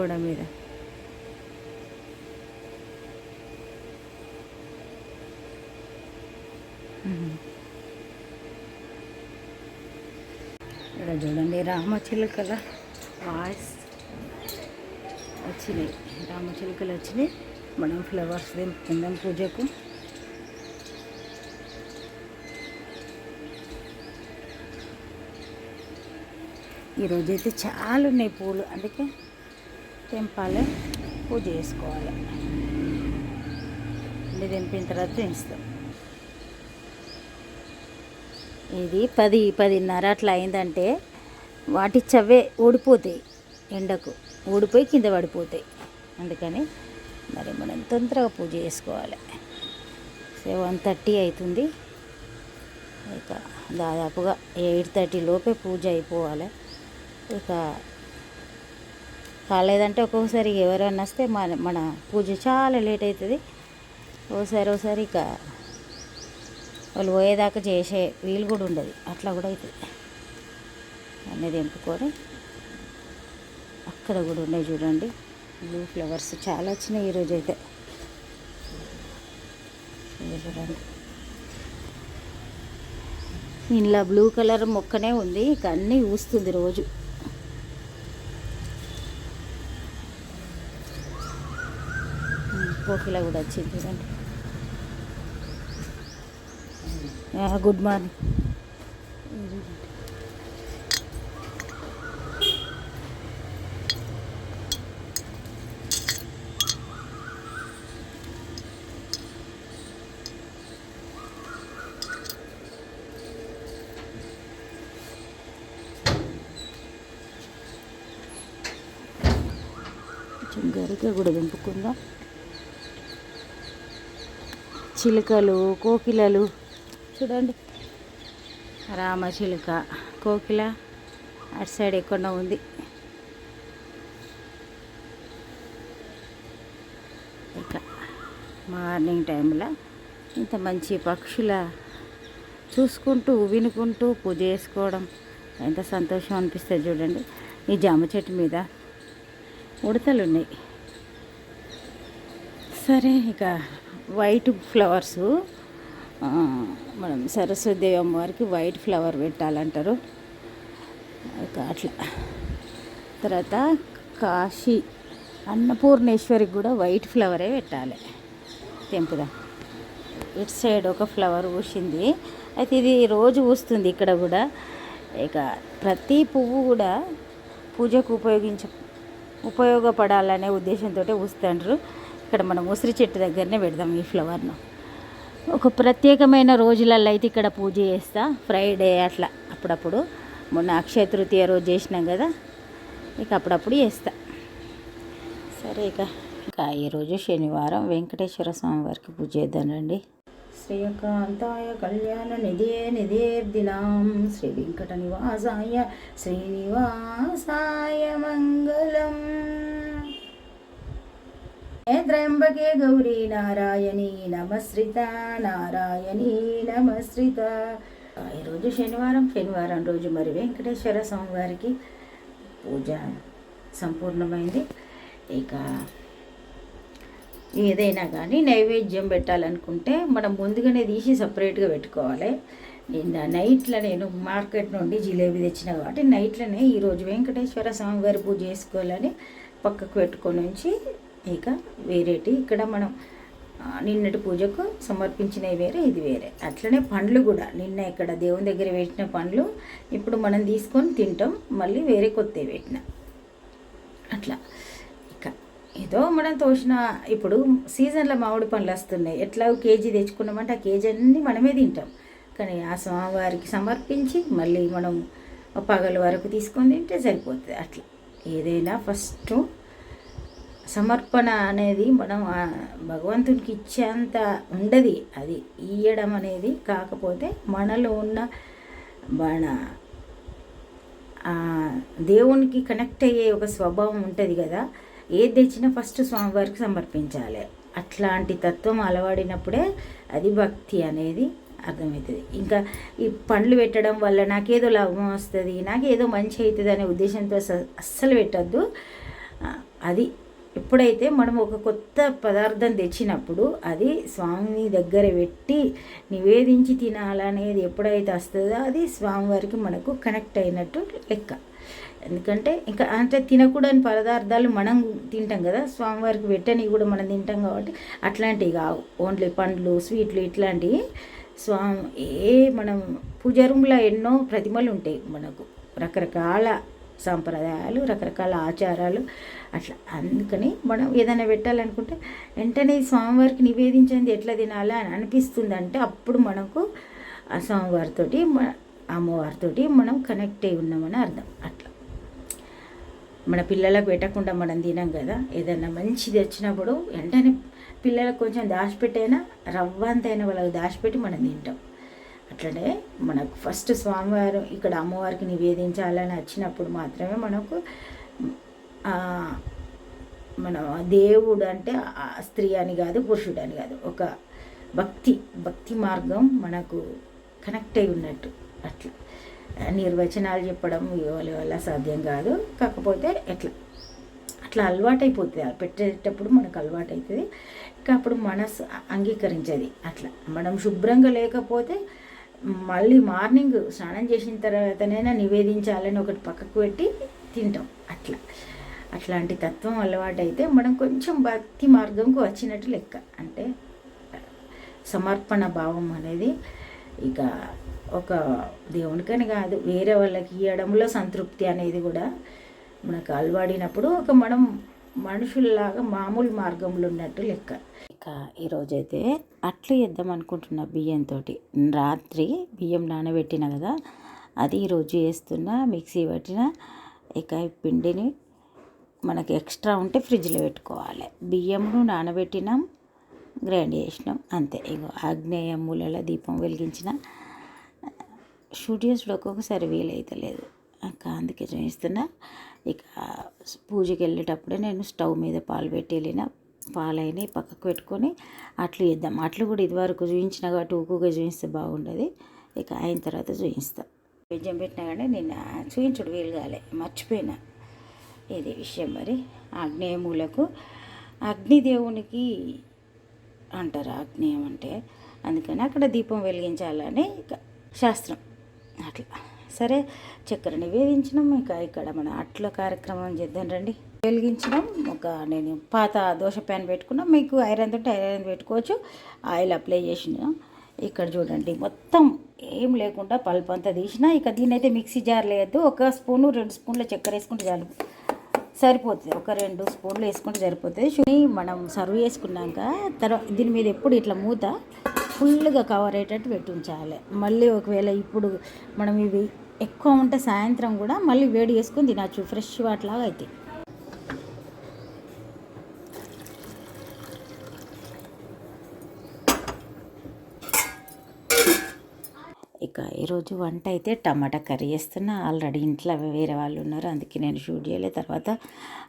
గోడ మీద. ఇక్కడ చూడండి రామచిలుకల వాయిస్ వచ్చినాయి. రామచిలుకలు వచ్చినాయి. మనం ఫ్లవర్స్ దింపుకుందాం పూజకు. ఈరోజైతే చాలా ఉన్నాయి పూలు. అందుకే తెంపాలి పూజ చేసుకోవాలి. ఇది తెంపిన తర్వాత తెంచుతాం. ఇది పది పదిన్నర అట్లా అయిందంటే వాటి చవ్వే ఊడిపోతాయి ఎండకు. ఊడిపోయి కింద పడిపోతాయి. అందుకని మరి మనం తొందరగా పూజ చేసుకోవాలి. సెవెన్ థర్టీ అవుతుంది. ఇక దాదాపుగా ఎయిట్ థర్టీ లోపే పూజ అయిపోవాలి. ఇక కాలేదంటే ఒక్కొక్కసారి ఎవరైనా వస్తే మన మన పూజ చాలా లేట్ అవుతుంది. ఓసారి ఓసారి ఇక వాళ్ళు పోయేదాకా చేసే వీలు కూడా ఉండదు. అట్లా కూడా అవుతుంది. అన్నీ తెంపుకొని అక్కడ కూడా ఉన్నాయి చూడండి. బ్లూ ఫ్లవర్స్ చాలా వచ్చినాయి ఈరోజు అయితే. చూడండి. ఇంట్లో బ్లూ కలర్ మొక్కనే ఉంది. ఇక అన్నీ ఊస్తుంది రోజు. కోకిల కూడా వచ్చింది చూడండి. గుడ్ మార్నింగ్ కొంచెం గరిక కూడా దింపుకుందాం. చిలుకలు కోకిలలు. చూడండి. రామచిలుక కోకిల. అటు సైడ్ ఎక్కడో ఉంది. ఇక మార్నింగ్ టైంలో ఇంత మంచి పక్షుల చూసుకుంటూ వినుకుంటూ పూజ చేసుకోవడం ఎంత సంతోషం అనిపిస్తుంది చూడండి. ఈ జామ చెట్టు మీద ఉడతలు ఉన్నాయి. సరే ఇక వైట్ ఫ్లవర్స్ మనం సరస్వతి అమ్మవారికి వైట్ ఫ్లవర్ పెట్టాలంటారు. అట్లా. తర్వాత కాశీ అన్నపూర్ణేశ్వరికి కూడా వైట్ ఫ్లవరే పెట్టాలి. తెంపుదా. ఇటు సైడ్ ఒక ఫ్లవర్ పూసింది. అయితే ఇది రోజు పూస్తుంది ఇక్కడ కూడా. ఇక ప్రతి పువ్వు కూడా పూజకు ఉపయోగించ ఉపయోగపడాలనే ఉద్దేశంతో పూస్తుండ్రు. ఇక్కడ మనం ఉసిరి చెట్టు దగ్గరనే పెడదాం ఈ ఫ్లవర్ను. ఒక ప్రత్యేకమైన రోజులలో అయితే ఇక్కడ పూజ చేస్తా ఫ్రైడే అట్లా అప్పుడప్పుడు. మొన్న అక్షయ తృతీయ రోజు చేసినాం కదా ఇక అప్పుడప్పుడు చేస్తా. సరే ఇక ఇక ఈరోజు శనివారం వెంకటేశ్వర స్వామి వారికి పూజ చేద్దానండి శ్రీకాంతాయ కళ్యాణ నిధే నిధేర్దినాం. శ్రీ వెంకట నివాసాయ శ్రీనివాసాయ మంగళం. త్రయంబకే గౌరీ నారాయణీ నమశ్రిత నారాయణీ నమశ్రిత ఈరోజు శనివారం శనివారం రోజు మరి వెంకటేశ్వర స్వామి వారికి పూజ సంపూర్ణమైంది. ఇక ఏదైనా కానీ నైవేద్యం పెట్టాలనుకుంటే మనం ముందుగానే తీసి సపరేట్గా పెట్టుకోవాలి. నిన్న నైట్లో నేను మార్కెట్ నుండి జిలేబీ తెచ్చిన కాబట్టి నైట్లోనే ఈరోజు వెంకటేశ్వర స్వామివారి పూజ చేసుకోవాలని పక్కకు పెట్టుకొని ఉంచి ఇక వేరేటి ఇక్కడ మనం నిన్నటి పూజకు సమర్పించినవి వేరే ఇది వేరే. అట్లనే పండ్లు కూడా నిన్న ఇక్కడ దేవుని దగ్గర పెట్టిన పండ్లు ఇప్పుడు మనం తీసుకొని తింటాం మళ్ళీ వేరే కొత్తవి పెట్టిన అట్లా. ఇక ఏదో మనం తోసిన ఇప్పుడు సీజన్లో మామిడి పండ్లు వస్తున్నాయి. ఎట్లా కేజీ తెచ్చుకున్నామంటే ఆ కేజీ అన్నీ మనమే తింటాం. కానీ ఆ స్వామివారికి సమర్పించి మళ్ళీ మనం పగల వరకు తీసుకొని తింటే సరిపోతుంది. అట్లా. ఏదైనా ఫస్ట్ సమర్పణ అనేది మనం భగవంతునికి ఇచ్చేంత ఉండదు. అది ఇయ్యడం అనేది కాకపోతే మనలో ఉన్న మన దేవునికి కనెక్ట్ అయ్యే ఒక స్వభావం ఉంటుంది కదా. ఏది తెచ్చినా ఫస్ట్ స్వామివారికి సమర్పించాలి. అట్లాంటి తత్వం అలవాడినప్పుడే అది భక్తి అనేది అర్థమవుతుంది. ఇంకా ఈ పండ్లు పెట్టడం వల్ల నాకేదో లాభం వస్తుంది నాకేదో మంచి అవుతుంది అనే ఉద్దేశంతో అస్సలు పెట్టద్దు. అది ఎప్పుడైతే మనం ఒక కొత్త పదార్థం తెచ్చినప్పుడు అది స్వామిని దగ్గర పెట్టి నివేదించి తినాలనేది ఎప్పుడైతే వస్తుందో అది స్వామివారికి మనకు కనెక్ట్ అయినట్టు లెక్క. ఎందుకంటే ఇంకా అంటే తినకూడని పదార్థాలు మనం తింటాం కదా స్వామివారికి పెట్టని కూడా మనం తింటాం కాబట్టి అట్లాంటివి కావు. ఓన్లీ పండ్లు స్వీట్లు ఇట్లాంటివి స్వామి ఏ మనం పూజ రూమ్లో ఎన్నో ప్రతిమలు ఉంటాయి మనకు. రకరకాల సాంప్రదాయాలు రకరకాల ఆచారాలు అట్లా అందుకని మనం ఏదైనా పెట్టాలనుకుంటే వెంటనే స్వామివారికి నివేదించింది ఎట్లా తినాలా అని అనిపిస్తుంది అంటే అప్పుడు మనకు ఆ స్వామివారితోటి మన అమ్మవారితోటి మనం కనెక్ట్ అయి ఉన్నామని అర్థం. అట్లా. మన పిల్లలకు పెట్టకుండా మనం తినాం కదా. ఏదైనా మంచిది వచ్చినప్పుడు వెంటనే పిల్లలకు కొంచెం దాచిపెట్టైనా రవ్వంతైనా వాళ్ళకి దాచిపెట్టి మనం తింటాం. అట్లనే మనకు ఫస్ట్ స్వామివారు ఇక్కడ అమ్మవారికి నివేదించాలని వచ్చినప్పుడు మాత్రమే మనకు మన దేవుడు అంటే స్త్రీ అని కాదు పురుషుడు అని కాదు. ఒక భక్తి భక్తి మార్గం మనకు కనెక్ట్ అయి ఉన్నట్టు అట్లా. నిర్వచనాలు చెప్పడం వాళ్ళ వల్ల సాధ్యం కాదు. కాకపోతే ఎట్లా అట్లా అలవాటైపోతుంది. అది పెట్టేటప్పుడు మనకు అలవాటు అవుతుంది ఇంకా అప్పుడు మనసు అంగీకరించేది. అట్లా. మనం శుభ్రంగా లేకపోతే మళ్ళీ మార్నింగ్ స్నానం చేసిన తర్వాతనైనా నివేదించాలని ఒకటి పక్కకు పెట్టి తింటాం. అట్లా. అట్లాంటి తత్వం అలవాటైతే మనం కొంచెం భక్తి మార్గంకు వచ్చినట్టు లెక్క. అంటే సమర్పణ భావం అనేది ఇక ఒక దేవునికని కాదు వేరే వాళ్ళకి ఇవ్వడంలో సంతృప్తి అనేది కూడా మనకు అలవాడినప్పుడు ఒక మనం మనుషుల్లాగా మామూలు మార్గంలో ఉన్నట్టు లెక్క. ఇక ఈరోజైతే అట్లు వేద్దాం అనుకుంటున్న బియ్యంతో రాత్రి బియ్యం నానబెట్టిన కదా అది ఈరోజు వేస్తున్నా మిక్సీ పట్టిన ఇక ఈ పిండిని మనకి ఎక్స్ట్రా ఉంటే ఫ్రిడ్జ్లో పెట్టుకోవాలి. బియ్యంను నానబెట్టినాం గ్రైండ్ చేసినాం అంతే. ఇగో ఆగ్నేయ మూలల దీపం వెలిగించిన షూట్ చేసుడు ఒక్కొక్కసారి వీలైతలేదు. ఇంకా అందుకే చూపిస్తున్నా ఇక పూజకి వెళ్ళేటప్పుడే నేను స్టవ్ మీద పాలు పెట్టి వెళ్ళిన. పాలైనా పక్కకు పెట్టుకొని అట్లు చేద్దాం. అట్లు కూడా ఇదివరకు చూపించిన కాబట్టి ఊకుగా చూపిస్తే బాగుండదు. ఇక అయిన తర్వాత చూపిస్తా బెజ్జం పెట్టినా కానీ నేను చూపించుడు వీలు కాలే. మర్చిపోయినా. ఇది విషయం మరి? ఆగ్నేయములకు అగ్నిదేవునికి అంటారు. ఆగ్నేయం అంటే అందుకని అక్కడ దీపం వెలిగించాలని ఇక శాస్త్రం. అట్లా. సరే చక్కెర నివేదించినాం ఇక ఇక్కడ మన అట్ల కార్యక్రమం చేద్దాం రండి. వెలిగించడం ఒక నేను పాత దోశ ప్యాన్ పెట్టుకున్నాం. మీకు ఐరన్ తోటి ఐరన్ పెట్టుకోవచ్చు. ఆయిల్ అప్లై చేసిన. ఇక్కడ చూడండి మొత్తం ఏం లేకుండా పల్పు అంతా తీసిన. ఇక దీని అయితే మిక్సీ జార్ లేదు ఒక స్పూను రెండు స్పూన్ల చక్కెర వేసుకుంటే చాలు. సరిపోతుంది. ఒక రెండు స్పూన్లు వేసుకుంటే సరిపోతుంది. మనం సర్వ్ చేసుకున్నాక తర్వాత దీని మీద ఎప్పుడు ఇట్లా మూత ఫుల్గా కవర్ అయ్యేటట్టు పెట్టి ఉంచాలి మళ్ళీ ఒకవేళ ఇప్పుడు మనం ఇవి ఎక్కువ ఉంటే సాయంత్రం కూడా మళ్ళీ వేడి చేసుకుని తినచ్చు ఫ్రెష్ వాటిలాగా అయితే. ఇక ఈరోజు వంట అయితే టమాటా కర్రీ చేస్తున్నా. ఆల్రెడీ ఇంట్లో వేరే వాళ్ళు ఉన్నారు అందుకే నేను షూట్ చేయలే. తర్వాత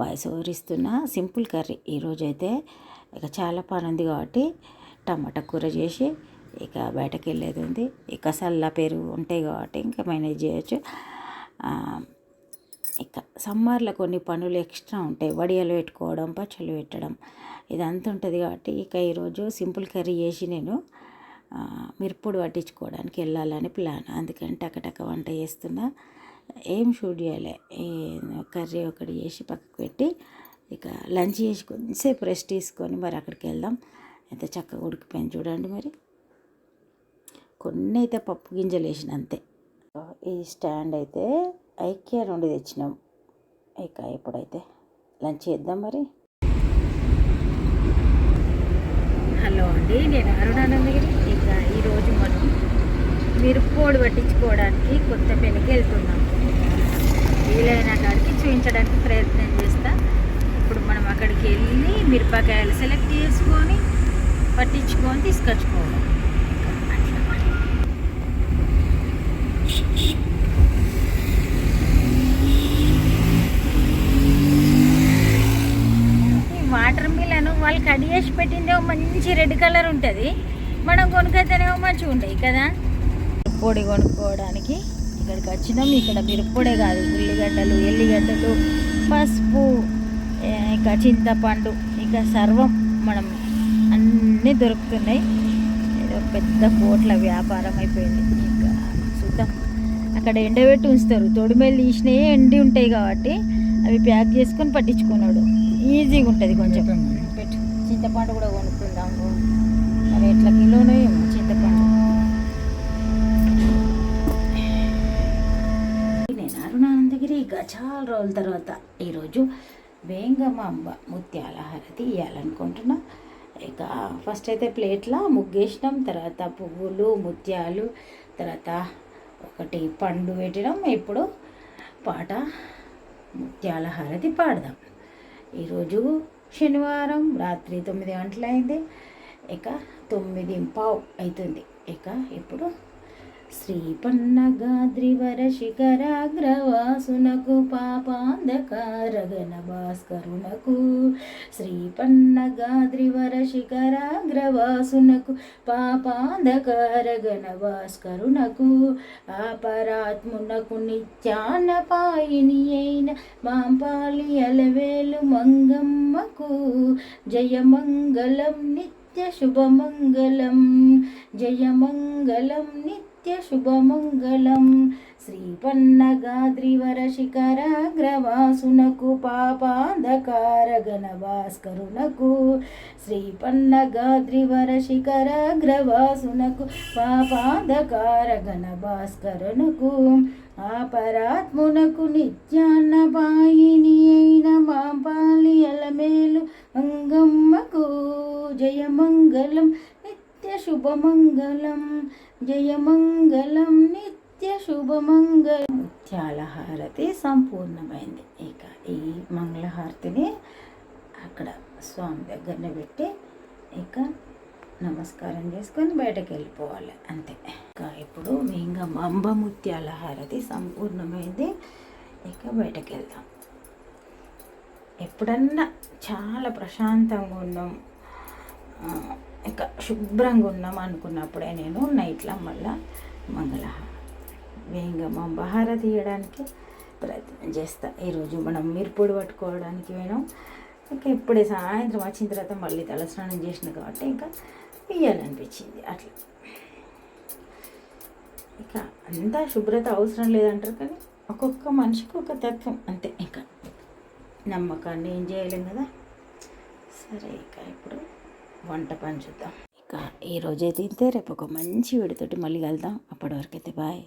వాయిస్ ఓవర్ ఇస్తున్నా. Simple curry. ఈరోజు అయితే ఇక చాలా పని ఉంది కాబట్టి టమాటా కూర చేసి ఇక బయటకు వెళ్ళేది ఉంది. ఇక సల్లా పెరుగు ఉంటాయి కాబట్టి ఇంకా మేనేజ్ చేయొచ్చు. ఇక సమ్మర్లో కొన్ని పనులు ఎక్స్ట్రా ఉంటాయి. వడియాలు పెట్టుకోవడం పచ్చళ్ళు పెట్టడం ఇదంతా ఉంటుంది కాబట్టి ఇక ఈరోజు సింపుల్ కర్రీ చేసి నేను మిరప్పుడు పట్టించుకోవడానికి వెళ్ళాలని ప్లాన్. అందుకని టకటక వంట చేస్తున్నా. ఏం షూట్ చేయాలి. కర్రీ ఒకటి చేసి పక్కకు పెట్టి ఇక లంచ్ చేసి కొంచెంసేపు రెస్ట్ తీసుకొని మరి అక్కడికి వెళ్దాం. ఎంత చక్కగా ఉడికిపోయింది చూడండి మరి. కొన్ని అయితే పప్పు గింజలు వేసిన అంతే. ఈ స్టాండ్ అయితే ఐకియా నుండి తెచ్చినాం. ఇక ఇప్పుడైతే లంచ్ చేద్దాం మరి. హలో అండి నేను అరుణానందగిరి. ఇక ఈరోజు మనం మిరప్పోడు పట్టించుకోవడానికి కొత్త పెళ్ళికి వెళ్తున్నాం. వీలైన కాడికి చూపించడానికి ప్రయత్నం చేస్తా. ఇప్పుడు మనం అక్కడికి వెళ్ళి మిరపకాయలు సెలెక్ట్ చేసుకొని పట్టించుకొని తీసుకొచ్చుకోవాలి. ఈ వాటర్ మిలన్ వాళ్ళు కట్ చేసి పెట్టిందేమో మంచి రెడ్ కలర్ ఉంటుంది. మనం కొనుక్కైతేనేమో మంచిగా ఉంటాయి కదా. పొడి కొనుక్కోవడానికి ఇక్కడికి వచ్చినాం. ఇక్కడ మిరప్పొడే కాదు ఉల్లిగడ్డలు ఎల్లిగడ్డలు పసుపు ఇంకా ఇక చింతపండు ఇక సర్వం మనం అన్నీ దొరుకుతున్నాయి. ఏదో పెద్ద కోట్ల వ్యాపారం అయిపోయింది. ఇంకా చూద్దాం. అక్కడ ఎండబెట్టి ఉంచుతారు. తొడిమేలు తీసినవి ఎండి ఉంటాయి కాబట్టి అవి ప్యాక్ చేసుకొని పట్టించుకున్నాడు. ఈజీగా ఉంటుంది కొంచెం. పెట్టు. చింతపండు కూడా కొనుక్కుందాము. మరి ఎట్లా కిలోనో చింతపండు. నేను అరుణానందగిరి చాలా రోజుల తర్వాత ఈరోజు వేంగమాంబ ముత్యాల హారతి ఇవ్వాలనుకుంటున్నా ఇక ఫస్ట్ అయితే ప్లేట్లో ముగ్గేసినాం తర్వాత పువ్వులు ముత్యాలు తర్వాత ఒకటి పండు పెట్టినాం. ఇప్పుడు పాట ముత్యాల హారతి పాడదాం. ఈరోజు శనివారం రాత్రి తొమ్మిది గంటలైంది. ఇక తొమ్మిది పావు అవుతుంది. ఇక ఇప్పుడు శ్రీపన్నగాద్రివర శిఖరాగ్రవాసునకు పాపాంధకారగణ భాస్కరునకు శ్రీపన్నగాద్రివర శిఖరాగ్రవాసునకు పాపాంధకారగణ భాస్కరునకు ఆపరాత్మునకు నిత్యాన పాయిని అయిన మాంపాలి అలవేలు మంగమ్మకు జయమంగళం నిత్య శుభమంగళం జయమంగళం నిత్య నిత్యశుభమంగళం శ్రీపన్నగాద్రివర శిఖరాగ్రవాసునకు పాపాంధకారగణ భాస్కరునకు శ్రీపన్నగాద్రివర శిఖరాగ్రవాసునకు పాపాంధకారగణ భాస్కరునకు ఆపరాత్మునకు నిత్యాన్న పాయిని అయిన మాంపాలి అలమేలు అంగమ్మకు జయమంగళం శుభమంగళం జయమంగళం నిత్య శుభమంగళం. ముత్యాల హారతి సంపూర్ణమైంది. ఇక ఈ మంగళహారతిని అక్కడ స్వామి దగ్గరనే పెట్టి ఇక నమస్కారం చేసుకొని బయటకు వెళ్ళిపోవాలి అంతే. ఇక ఇప్పుడు ఇంకా మంబ ముత్యాల హారతి సంపూర్ణమైంది. ఇక బయటకు వెళ్దాం ఎప్పుడన్నా చాలా ప్రశాంతంగా ఉన్నాం. ఇంకా శుభ్రంగా ఉన్నాం అనుకున్నప్పుడే నేను నైట్లో మళ్ళా మంగళ వేంగమ్మ బహార తీయడానికి ప్రయత్నం చేస్తా. ఈరోజు మనం మిరుపుడు పట్టుకోవడానికి పోయినాం ఇంకా ఇప్పుడే సాయంత్రం వచ్చిన తర్వాత మళ్ళీ తలస్నానం చేసిన కాబట్టి ఇంకా వేయాలనిపించింది అట్లా. ఇక అంతా శుభ్రత అవసరం లేదంటారు కానీ ఒక్కొక్క మనిషికి ఒక తత్వం అంతే. ఇంకా నమ్మకాన్ని ఏం చేయలేం కదా. సరే ఇక ఇప్పుడు వంట పని చూద్దాం. ఇక ఈ రోజైతే ఇంతే. రేపు ఒక మంచి వీడితోటి మళ్ళీ కలుద్దాం. అప్పటి వరకు అయితే బాయ్.